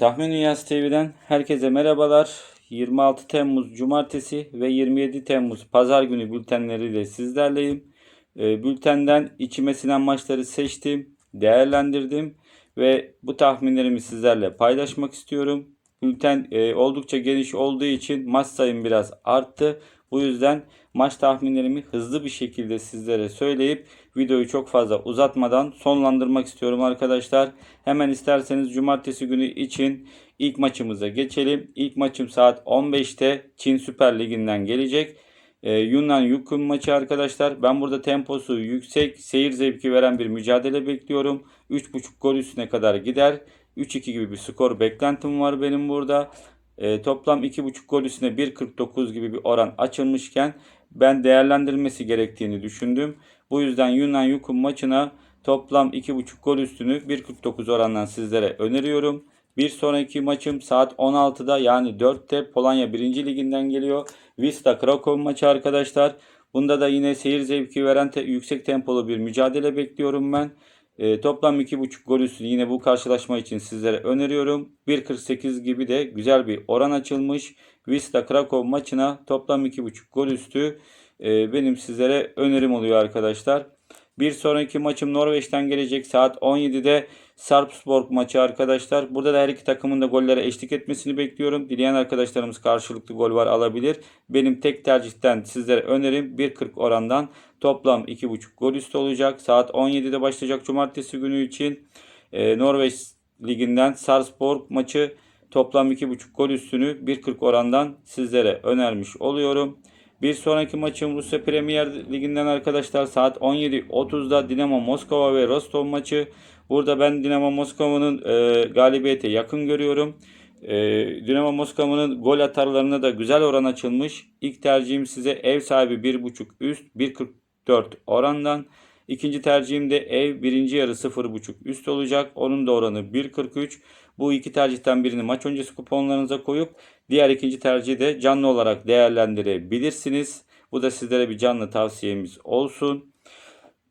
Tahmin Dünyası TV'den herkese merhabalar. 26 Temmuz Cumartesi ve 27 Temmuz Pazar günü bültenleriyle sizlerleyim. Ee, bültenden içime sinen maçları seçtim, değerlendirdim ve bu tahminlerimi sizlerle paylaşmak istiyorum. Bülten e, oldukça geniş olduğu için maç sayım biraz arttı. Bu yüzden maç tahminlerimi hızlı bir şekilde sizlere söyleyip videoyu çok fazla uzatmadan sonlandırmak istiyorum arkadaşlar. Hemen isterseniz cumartesi günü için ilk maçımıza geçelim. İlk maçım saat 15'te Çin Süper Ligi'nden gelecek. Ee, Yunan Yukun maçı arkadaşlar. Ben burada temposu yüksek, seyir zevki veren bir mücadele bekliyorum. 3.5 gol üstüne kadar gider. 3-2 gibi bir skor beklentim var benim burada. E, toplam 2.5 gol üstüne 1.49 gibi bir oran açılmışken ben değerlendirilmesi gerektiğini düşündüm. Bu yüzden Yunan Yukun maçına toplam 2.5 gol üstünü 1.49 orandan sizlere öneriyorum. Bir sonraki maçım saat 16'da yani 4'te Polonya 1. Liginden geliyor. Wisla Krakow maçı arkadaşlar. Bunda da yine seyir zevki veren te- yüksek tempolu bir mücadele bekliyorum ben. E, toplam 2.5 gol üstü yine bu karşılaşma için sizlere öneriyorum. 1.48 gibi de güzel bir oran açılmış. Wisla Krakow maçına toplam 2.5 gol üstü e, benim sizlere önerim oluyor arkadaşlar. Bir sonraki maçım Norveç'ten gelecek saat 17'de Sarpsborg maçı arkadaşlar. Burada da her iki takımın da gollere eşlik etmesini bekliyorum. Dileyen arkadaşlarımız karşılıklı gol var alabilir. Benim tek tercihten sizlere önerim 1.40 orandan toplam 2.5 gol üstü olacak. Saat 17'de başlayacak cumartesi günü için e, Norveç liginden Sarpsborg maçı toplam 2.5 gol üstünü 1.40 orandan sizlere önermiş oluyorum. Bir sonraki maçım Rusya Premier Ligi'nden arkadaşlar saat 17.30'da Dinamo Moskova ve Rostov maçı. Burada ben Dinamo Moskova'nın e, galibiyete yakın görüyorum. E, Dinamo Moskova'nın gol atarlarına da güzel oran açılmış. İlk tercihim size ev sahibi 1.5 üst 1.44 orandan. İkinci tercihim de ev birinci yarı 0.5 üst olacak. Onun da oranı 1.43. Bu iki tercihten birini maç öncesi kuponlarınıza koyup diğer ikinci tercihi de canlı olarak değerlendirebilirsiniz. Bu da sizlere bir canlı tavsiyemiz olsun.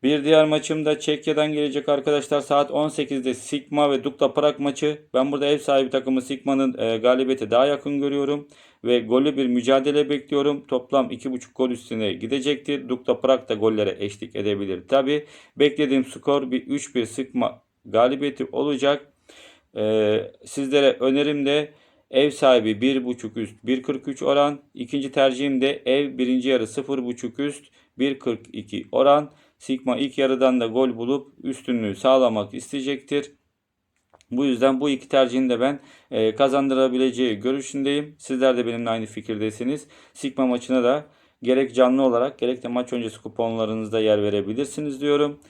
Bir diğer maçım da Çekya'dan gelecek arkadaşlar. Saat 18'de Sigma ve Dukla Prag maçı. Ben burada ev sahibi takımı Sigma'nın e, galibiyete daha yakın görüyorum. Ve gollü bir mücadele bekliyorum. Toplam 2.5 gol üstüne gidecektir. Dukla Prag da gollere eşlik edebilir. Tabi beklediğim skor bir 3-1 Sigma galibiyeti olacak. E, sizlere önerim de ev sahibi 1.5 üst 1.43 oran. İkinci tercihim de ev birinci yarı 0.5 üst 1.42 oran. Sigma ilk yarıdan da gol bulup üstünlüğü sağlamak isteyecektir. Bu yüzden bu iki tercihin de ben e, kazandırabileceği görüşündeyim. Sizler de benimle aynı fikirdesiniz. Sigma maçına da gerek canlı olarak gerek de maç öncesi kuponlarınızda yer verebilirsiniz diyorum.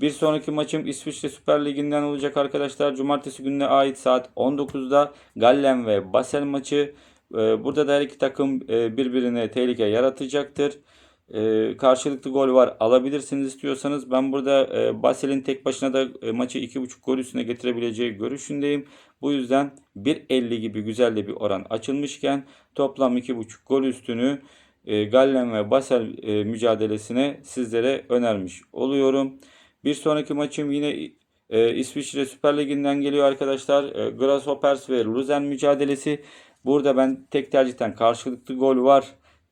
Bir sonraki maçım İsviçre Süper Ligi'nden olacak arkadaşlar. Cumartesi gününe ait saat 19'da Gallen ve Basel maçı. E, burada da her iki takım e, birbirine tehlike yaratacaktır. E, karşılıklı gol var alabilirsiniz istiyorsanız. Ben burada e, Basel'in tek başına da e, maçı 2.5 gol üstüne getirebileceği görüşündeyim. Bu yüzden 1.50 gibi güzel de bir oran açılmışken toplam 2.5 gol üstünü e, Gallen ve Basel e, mücadelesine sizlere önermiş oluyorum. Bir sonraki maçım yine e, İsviçre Süper Ligi'nden geliyor arkadaşlar. E, Grasshoppers ve Luzen mücadelesi. Burada ben tek tercihten karşılıklı gol var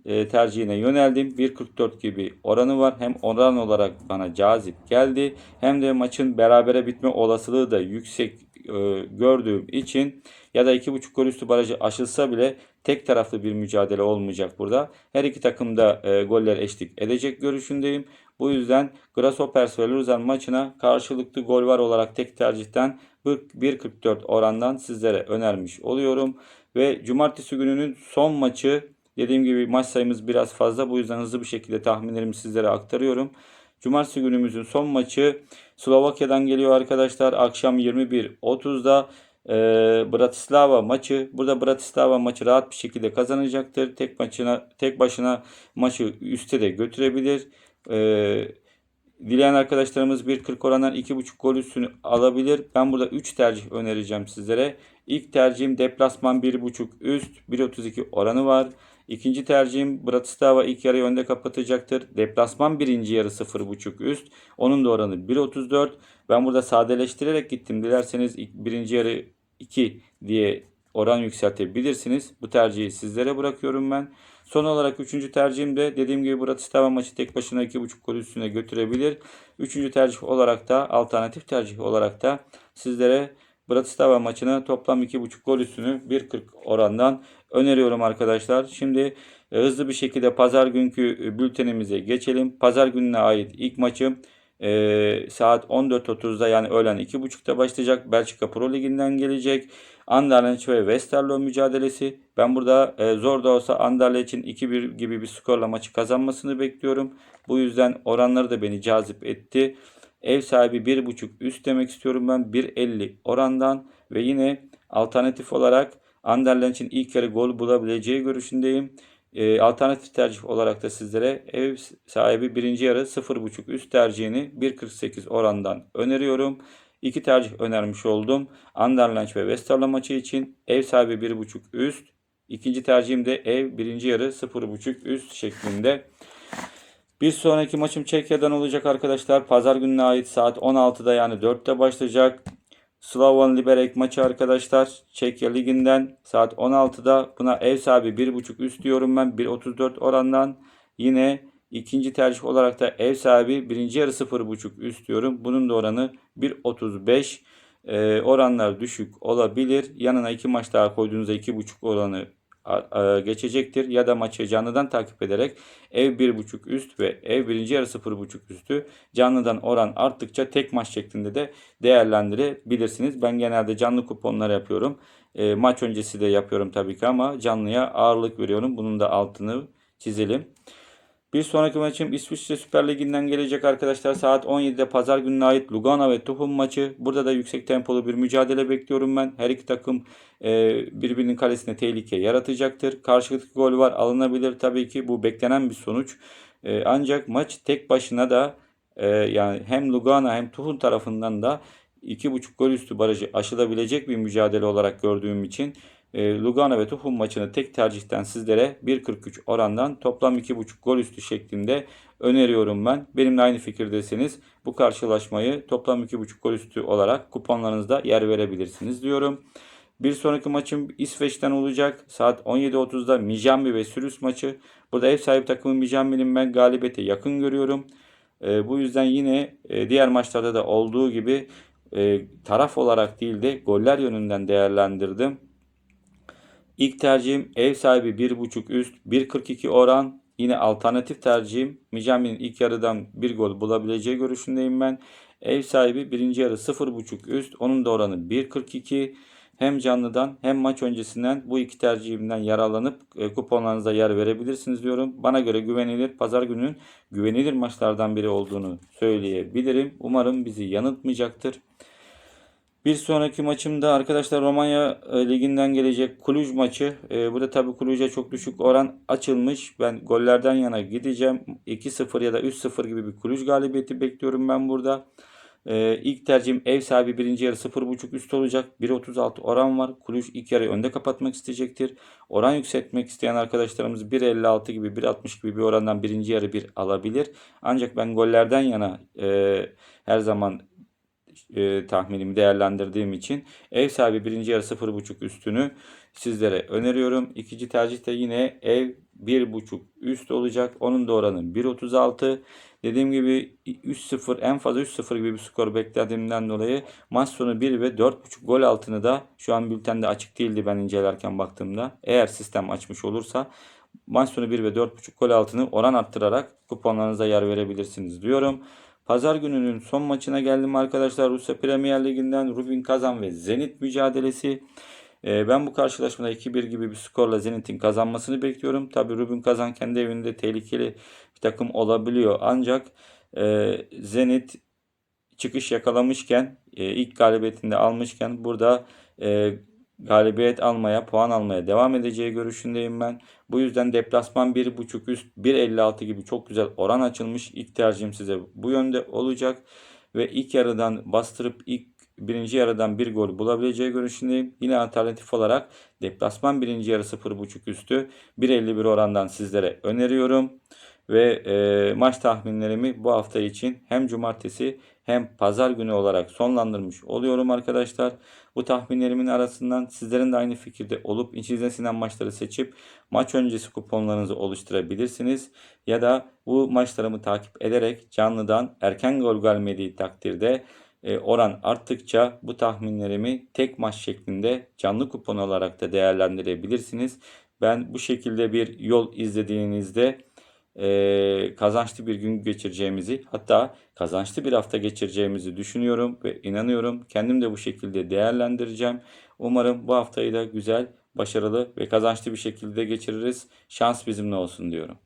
e, tercihine yöneldim. 1.44 gibi oranı var. Hem oran olarak bana cazip geldi. Hem de maçın berabere bitme olasılığı da yüksek e, gördüğüm için ya da 2.5 gol üstü barajı aşılsa bile tek taraflı bir mücadele olmayacak burada. Her iki takım da e, goller eşlik edecek görüşündeyim. Bu yüzden Grasshoppers ve Luzern maçına karşılıklı gol var olarak tek tercihten 1.44 orandan sizlere önermiş oluyorum. Ve cumartesi gününün son maçı dediğim gibi maç sayımız biraz fazla. Bu yüzden hızlı bir şekilde tahminlerimi sizlere aktarıyorum. Cumartesi günümüzün son maçı Slovakya'dan geliyor arkadaşlar. Akşam 21.30'da e, Bratislava maçı. Burada Bratislava maçı rahat bir şekilde kazanacaktır. Tek maçına tek başına maçı üste de götürebilir. E, dileyen arkadaşlarımız 1.40 orandan 2.5 gol üstünü alabilir. Ben burada 3 tercih önereceğim sizlere. İlk tercihim deplasman 1.5 üst 1.32 oranı var. İkinci tercihim Bratislava ilk yarıyı önde kapatacaktır. Deplasman birinci yarı 0.5 üst. Onun da oranı 1.34. Ben burada sadeleştirerek gittim. Dilerseniz birinci yarı 2 diye oran yükseltebilirsiniz. Bu tercihi sizlere bırakıyorum ben. Son olarak üçüncü tercihim de dediğim gibi Bratislava maçı tek başına 2.5 gol üstüne götürebilir. Üçüncü tercih olarak da alternatif tercih olarak da sizlere Bratislava maçını toplam 2.5 gol üstünü 1.40 orandan öneriyorum arkadaşlar. Şimdi e, hızlı bir şekilde pazar günkü e, bültenimize geçelim. Pazar gününe ait ilk maçım e, saat 14.30'da yani öğlen 2.30'da başlayacak. Belçika Pro Ligi'nden gelecek. Anderlecht ve Westerlo mücadelesi. Ben burada e, zor da olsa Anderlecht'in 2-1 gibi bir skorla maçı kazanmasını bekliyorum. Bu yüzden oranları da beni cazip etti. Ev sahibi 1.5 üst demek istiyorum ben 1.50 orandan ve yine alternatif olarak Anderlecht'in ilk yarı gol bulabileceği görüşündeyim. E, alternatif tercih olarak da sizlere ev sahibi birinci yarı 0.5 üst tercihini 1.48 orandan öneriyorum. İki tercih önermiş oldum. Anderlecht ve Westerlo maçı için ev sahibi 1.5 üst. İkinci tercihim de ev birinci yarı 0.5 üst şeklinde. Bir sonraki maçım Çekya'dan olacak arkadaşlar. Pazar gününe ait saat 16'da yani 4'te başlayacak. Slovan Liberec maçı arkadaşlar. Çekya Ligi'nden saat 16'da. Buna ev sahibi 1.5 üst diyorum ben. 1.34 orandan. Yine ikinci tercih olarak da ev sahibi birinci yarı 0.5 üst diyorum. Bunun da oranı 1.35. Ee, oranlar düşük olabilir. Yanına iki maç daha koyduğunuzda 2.5 oranı geçecektir. Ya da maçı canlıdan takip ederek ev 1.5 üst ve ev birinci yarı 0.5 üstü canlıdan oran arttıkça tek maç şeklinde de değerlendirebilirsiniz. Ben genelde canlı kuponlar yapıyorum. E, maç öncesi de yapıyorum tabii ki ama canlıya ağırlık veriyorum. Bunun da altını çizelim. Bir sonraki maçım İsviçre Süper Ligi'nden gelecek arkadaşlar. Saat 17'de pazar gününe ait Lugano ve Tuhum maçı. Burada da yüksek tempolu bir mücadele bekliyorum ben. Her iki takım e, birbirinin kalesine tehlike yaratacaktır. Karşılıklı gol var alınabilir tabii ki. Bu beklenen bir sonuç. E, ancak maç tek başına da e, yani hem Lugano hem Tuhum tarafından da 2.5 gol üstü barajı aşılabilecek bir mücadele olarak gördüğüm için Lugano ve Tuhum maçını tek tercihten sizlere 1.43 orandan toplam 2.5 gol üstü şeklinde öneriyorum ben. Benimle aynı fikirdesiniz. Bu karşılaşmayı toplam 2.5 gol üstü olarak kuponlarınızda yer verebilirsiniz diyorum. Bir sonraki maçım İsveç'ten olacak. Saat 17.30'da Mijambi ve Sürüs maçı. Burada ev sahibi takımı Mijambi'nin ben galibiyete yakın görüyorum. E, bu yüzden yine e, diğer maçlarda da olduğu gibi e, taraf olarak değil de goller yönünden değerlendirdim. İlk tercihim ev sahibi 1.5 üst 1.42 oran. Yine alternatif tercihim Mijami'nin ilk yarıdan bir gol bulabileceği görüşündeyim ben. Ev sahibi birinci yarı 0.5 üst. Onun da oranı 1.42. Hem canlıdan hem maç öncesinden bu iki tercihimden yararlanıp e, kuponlarınıza yer verebilirsiniz diyorum. Bana göre güvenilir pazar gününün güvenilir maçlardan biri olduğunu söyleyebilirim. Umarım bizi yanıltmayacaktır. Bir sonraki maçımda arkadaşlar Romanya e, Ligi'nden gelecek Cluj maçı. E, burada tabii Cluj'a çok düşük oran açılmış. Ben gollerden yana gideceğim. 2-0 ya da 3-0 gibi bir Cluj galibiyeti bekliyorum ben burada. E, ilk tercihim ev sahibi birinci yarı 0.5 üst olacak. 1.36 oran var. Cluj ilk yarı önde kapatmak isteyecektir. Oran yükseltmek isteyen arkadaşlarımız 1.56 gibi 1.60 gibi bir orandan birinci yarı bir alabilir. Ancak ben gollerden yana e, her zaman e, tahminimi değerlendirdiğim için ev sahibi birinci yarı 0.5 üstünü sizlere öneriyorum. İkinci tercih de yine ev 1.5 üst olacak. Onun da oranı 1.36. Dediğim gibi 3-0 en fazla 3-0 gibi bir skor beklediğimden dolayı maç sonu 1 ve 4.5 gol altını da şu an bültende açık değildi ben incelerken baktığımda. Eğer sistem açmış olursa maç sonu 1 ve 4.5 gol altını oran arttırarak kuponlarınıza yer verebilirsiniz diyorum. Pazar gününün son maçına geldim arkadaşlar. Rusya Premier Ligi'nden Rubin Kazan ve Zenit mücadelesi. Ee, ben bu karşılaşmada 2-1 gibi bir skorla Zenit'in kazanmasını bekliyorum. Tabi Rubin Kazan kendi evinde tehlikeli bir takım olabiliyor. Ancak e, Zenit çıkış yakalamışken e, ilk galibiyetinde almışken burada e, galibiyet almaya, puan almaya devam edeceği görüşündeyim ben. Bu yüzden deplasman 1.5 üst 1.56 gibi çok güzel oran açılmış. İlk tercihim size bu yönde olacak. Ve ilk yarıdan bastırıp ilk birinci yarıdan bir gol bulabileceği görüşündeyim. Yine alternatif olarak deplasman birinci yarı 0.5 üstü 1.51 orandan sizlere öneriyorum. Ve e, maç tahminlerimi bu hafta için hem cumartesi hem pazar günü olarak sonlandırmış oluyorum arkadaşlar. Bu tahminlerimin arasından sizlerin de aynı fikirde olup içinizden sinen maçları seçip maç öncesi kuponlarınızı oluşturabilirsiniz. Ya da bu maçlarımı takip ederek canlıdan erken gol gelmediği takdirde e, oran arttıkça bu tahminlerimi tek maç şeklinde canlı kupon olarak da değerlendirebilirsiniz. Ben bu şekilde bir yol izlediğinizde e, kazançlı bir gün geçireceğimizi hatta kazançlı bir hafta geçireceğimizi düşünüyorum ve inanıyorum. Kendim de bu şekilde değerlendireceğim. Umarım bu haftayı da güzel, başarılı ve kazançlı bir şekilde geçiririz. Şans bizimle olsun diyorum.